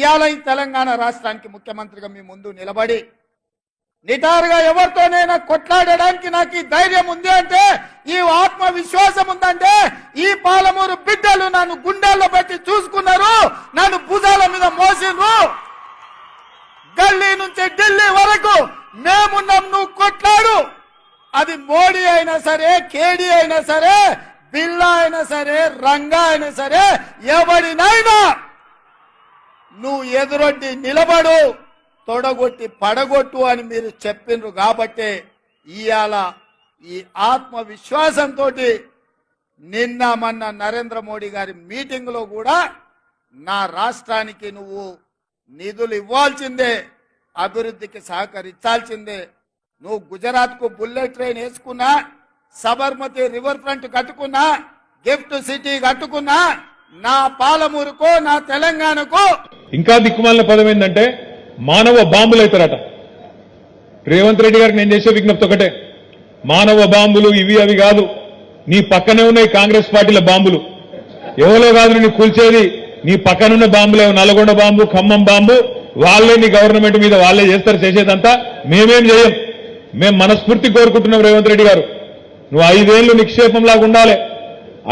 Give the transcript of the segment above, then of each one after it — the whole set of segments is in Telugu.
ఇవాళ ఈ తెలంగాణ రాష్ట్రానికి ముఖ్యమంత్రిగా మీ ముందు నిలబడి నిటారుగా ఎవరితోనైనా కొట్లాడడానికి నాకు ఈ ధైర్యం ఉంది అంటే ఈ ఆత్మవిశ్వాసం ఉందంటే ఈ పాలమూరు బిడ్డలు నన్ను గుండెల్లో పెట్టి చూసుకున్నారు నన్ను భుజాల మీద మోసిండ్రు. గల్లీ నుంచి ఢిల్లీ వరకు మేమున్నాం నువ్వు కొట్లాడు. అది మోడీ అయినా సరే కేడీ అయినా సరే బిల్లా అయినా సరే రంగా అయినా సరే ఎవడినైనా నువ్వు ఎదురొడ్డి నిలబడు తొడగొట్టి పడగొట్టు అని మీరు చెప్పిండ్రు కాబట్టి ఇవాళ ఈ ఆత్మవిశ్వాసంతో నిన్న మొన్న నరేంద్ర మోడీ గారి మీటింగ్లో కూడా నా రాష్ట్రానికి నువ్వు నిధులు ఇవ్వాల్సిందే అభివృద్ధికి సహకరించాల్సిందే. నువ్వు గుజరాత్కు బుల్లెట్ ట్రైన్ వేసుకున్నా సబర్మతి రివర్ ఫ్రంట్ కట్టుకున్నా గిఫ్ట్ సిటీ కట్టుకున్నా నా పాలమూరుకో నా తెలంగాణకు ఇంకా దిక్కుమాలిన పదం ఏంటంటే మానవ బాంబులు అవుతారట. రేవంత్ రెడ్డి గారికి నేను చేసే విజ్ఞప్తి ఒకటే. మానవ బాంబులు ఇవి అవి కాదు. నీ పక్కనే ఉన్నాయి కాంగ్రెస్ పార్టీల బాంబులు. ఎవరో కాదు నీ కూల్చేది. నీ పక్కనున్న బాంబులే. నల్గొండ బాంబు ఖమ్మం బాంబు వాళ్ళే నీ గవర్నమెంట్ మీద వాళ్ళే చేస్తారు చేసేదంతా మేమేం చేయం. మేము మనస్ఫూర్తి కోరుకుంటున్నాం రేవంత్ రెడ్డి గారు. నువ్వు ఐదేళ్ళు నిక్షేపంలాగా ఉండాలి.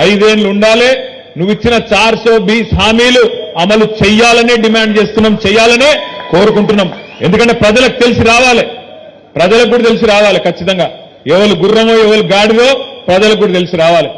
ఐదేళ్ళు ఉండాలి. నువ్వు ఇచ్చిన చార్ సో బీస్ హామీలు అమలు చెయ్యాలనే డిమాండ్ చేస్తున్నాం చేయాలనే కోరుకుంటున్నాం. ఎందుకంటే ప్రజలకు తెలిసి రావాలి. ప్రజలకు కూడా తెలిసి రావాలి ఖచ్చితంగా. ఎవరు గుర్రమో ఎవరు గాడిదో ప్రజలకు కూడా తెలిసి రావాలి.